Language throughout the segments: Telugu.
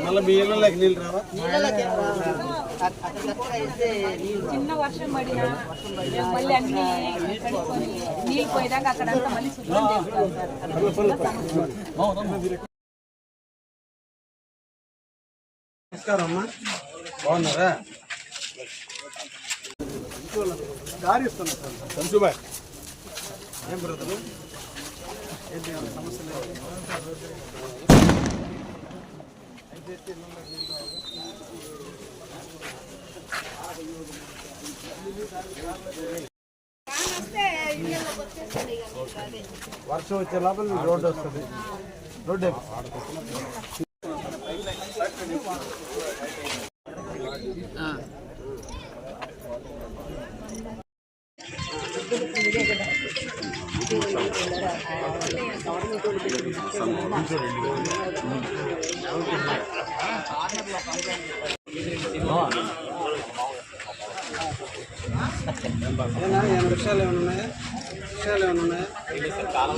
మళ్ళీ ఇళ్ళకి నీళ్ళు రావా? ఏం చిన్న వర్షం పడినా మళ్ళీ అన్ని కడుక్కొని నీళ్ళు పోయేదాకా అక్కడంతా మళ్ళీ శుభ్రం చేసుకోవాలి సార్ అది చిన్న సమస్య. నమస్కారం అమ్మా. బాగున్నారా? దారి ఇస్తున్నా సార్. ఏం బ్రదరు? ఏంటి ఏమైనా సమస్యలు ఏమైనా? వర్షం వచ్చే లోపల రోడ్డు వస్తుంది. రోడ్డు. ఏనా ఏమైనా విషయాలు ఏమైనా ఉన్నాయా విషయాలు ఏమైనా ఉన్నాయా కాలం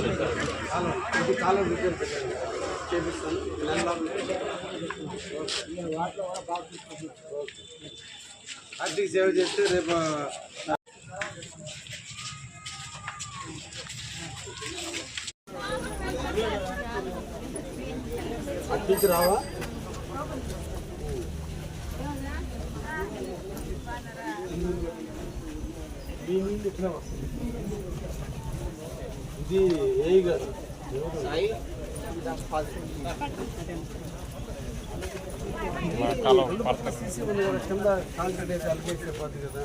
ఇది కాలం రిపేర్ పెట్టండి చేపిస్తాను నెల సేవ చేస్తే రేపు అట్టికి రావా? దీని నుండి ఇట్లా ఇది ఏ గారు సీసీ కింద కాంక్రీట్ వేసి కదా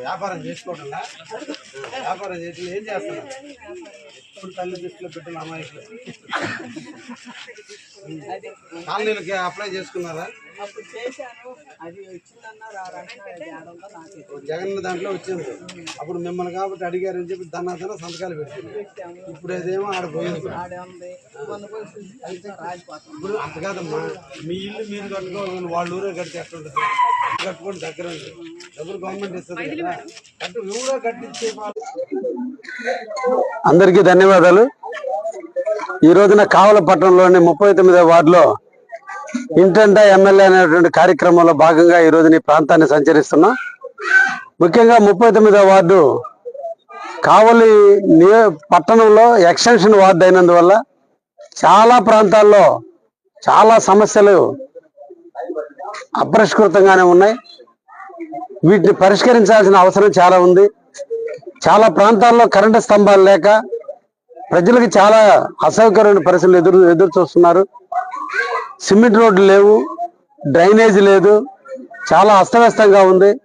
వ్యాపారం చేసుకోవడం వ్యాపారం చేసి ఏం చేస్తున్నారు? ఇప్పుడు తల్లి దృష్టిలో పెట్టిన అమాయకులు కాలనీలకి అప్లై చేసుకున్నారా? అప్పుడు చేశాను. అది జగన్ దాంట్లో వచ్చింది. అప్పుడు మిమ్మల్ని కాబట్టి అడిగారని చెప్పి దన్నాదన సంతకాలు పెట్టింది. ఇప్పుడు అదేమో ఆడ పోయింది. ఇప్పుడు అంత కాదమ్మా. మీ ఇల్లు మీరు కట్టుకోవాలి. వాళ్ళ ఊరే కడితే ఎట్లుంటుంది కట్టుకోండి దగ్గర ఉంది డబ్బులు గవర్నమెంట్ ఇస్తుంది కదా? కట్టు ఊరే కట్టించే అందరికీ ధన్యవాదాలు. ఈ రోజున కావలపట్నంలోని ముప్పై తొమ్మిదో వార్డులో ఇంటంటా ఎమ్మెల్యే అనేటువంటి కార్యక్రమంలో భాగంగా ఈ రోజున ఈ ప్రాంతాన్ని సంచరిస్తున్నాం. ముఖ్యంగా ముప్పై తొమ్మిదో వార్డు కావలి నియో పట్టణంలో ఎక్స్టెన్షన్ వార్డు అయినందువల్ల చాలా ప్రాంతాల్లో చాలా సమస్యలు అపరిష్కృతంగానే ఉన్నాయి. వీటిని పరిష్కరించాల్సిన అవసరం చాలా ఉంది. చాలా ప్రాంతాల్లో కరెంటు స్తంభాలు లేక ప్రజలకు చాలా అసౌకర్యమైన పరిస్థితులు ఎదురు ఎదురు చూస్తున్నారు. సిమెంట్ రోడ్లు లేవు డ్రైనేజ్ లేదు చాలా అస్తవ్యస్తంగా ఉంది.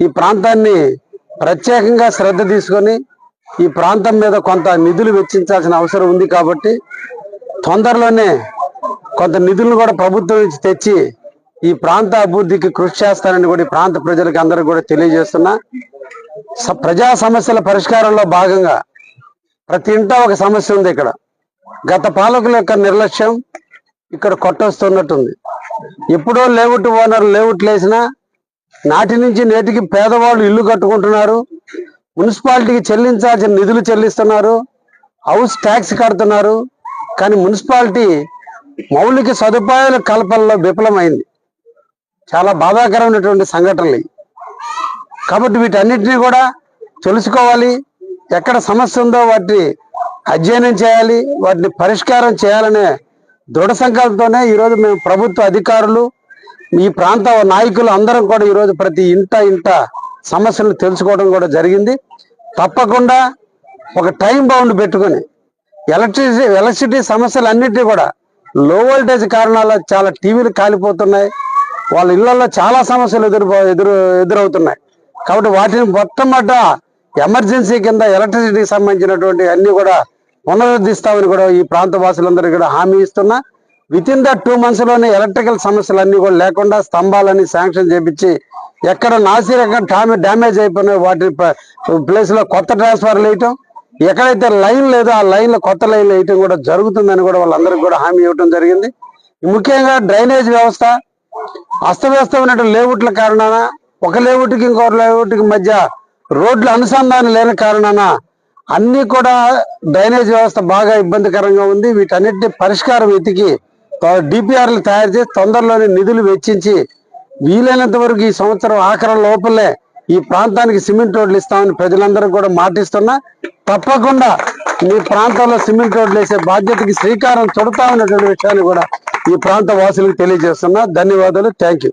ఈ ప్రాంతాన్ని ప్రత్యేకంగా శ్రద్ధ తీసుకొని ఈ ప్రాంతం మీద కొంత నిధులు వెచ్చించాల్సిన అవసరం ఉంది కాబట్టి తొందరలోనే కొంత నిధులను కూడా ప్రభుత్వం నుంచి తెచ్చి ఈ ప్రాంత అభివృద్ధికి కృషి చేస్తానని కూడా ఈ ప్రాంత ప్రజలకు అందరూ కూడా తెలియజేస్తున్నా. స- ప్రజా సమస్యల పరిష్కారంలో భాగంగా ప్రతి ఇంటా ఒక సమస్య ఉంది ఇక్కడ. గత పాలకుల యొక్క నిర్లక్ష్యం ఇక్కడ కొట్టొస్తున్నట్టుంది. ఎప్పుడో లేవుట్ ఓనర్ లేవుట్లు వేసినా నాటి నుంచి నేటికి పేదవాళ్ళు ఇల్లు కట్టుకుంటున్నారు. మున్సిపాలిటీకి చెల్లించాల్సిన నిధులు చెల్లిస్తున్నారు. హౌస్ ట్యాక్స్ కడుతున్నారు. కానీ మున్సిపాలిటీ మౌలిక సదుపాయాల కల్పనలో విఫలమైంది. చాలా బాధాకరమైనటువంటి సంఘటనలు కాబట్టి వీటన్నిటినీ కూడా తెలుసుకోవాలి. ఎక్కడ సమస్య ఉందో వాటిని అధ్యయనం చేయాలి వాటిని పరిష్కారం చేయాలనే దృఢ సంకల్పంతోనే ఈరోజు మేము ప్రభుత్వ అధికారులు ఈ ప్రాంత నాయకులు అందరం కూడా ఈరోజు ప్రతి ఇంట ఇంట సమస్యలను తెలుసుకోవడం కూడా జరిగింది. తప్పకుండా ఒక టైం బౌండ్ పెట్టుకొని ఎలక్ట్రిసిటీ ఎలక్ట్రిసిటీ సమస్యలు అన్నిటినీ కూడా లో వోల్టేజ్ కారణాల చాలా టీవీలు కాలిపోతున్నాయి. వాళ్ళ ఇళ్ళలో చాలా సమస్యలు ఎదురు ఎదురు ఎదురవుతున్నాయి. కాబట్టి వాటిని మొట్టమొదట ఎమర్జెన్సీ కింద ఎలక్ట్రిసిటీకి సంబంధించినటువంటి అన్ని కూడా పునరుద్ధిస్తామని కూడా ఈ ప్రాంత వాసులందరికీ కూడా హామీ ఇస్తున్నా. విత్ ఇన్ ద టూ మంత్స్లోనే ఎలక్ట్రికల్ అన్ని కూడా లేకుండా స్తంభాలని శాంక్షన్ చేపించి ఎక్కడ నాసిరకంగా డామే డ్యామేజ్ అయిపోయినాయి వాటి ప్లేస్లో కొత్త ట్రాన్స్ఫర్లు వేయటం ఎక్కడైతే లైన్ లేదో ఆ లైన్లో కొత్త లైన్లు వేయటం కూడా జరుగుతుందని కూడా వాళ్ళందరికీ కూడా హామీ ఇవ్వడం జరిగింది. ముఖ్యంగా డ్రైనేజ్ వ్యవస్థ అస్తవ్యస్తమైనటువంటి లేఅవుట్ల కారణాన ఒక లేఅవుట్కి ఇంకో లేఅవుట్కి మధ్య రోడ్ల అనుసంధానం లేని కారణాన అన్ని కూడా డ్రైనేజ్ వ్యవస్థ బాగా ఇబ్బందికరంగా ఉంది. వీటన్నిటిని పరిష్కారం వెతికి డిపిఆర్లు తయారు చేసి తొందరలోనే నిధులు వెచ్చించి వీలైనంత వరకు ఈ సంవత్సరం ఆఖరం లోపలే ఈ ప్రాంతానికి సిమెంట్ రోడ్లు ఇస్తామని ప్రజలందరూ కూడా మాటిస్తున్నా తప్పకుండా మీ ప్రాంతంలో సిమెంట్ రోడ్లు వేసే బాధ్యతకి శ్రీకారం చుడతామన్నటువంటి విషయాన్ని కూడా ఈ ప్రాంత వాసులకు తెలియజేస్తున్నా. ధన్యవాదాలు. Thank you.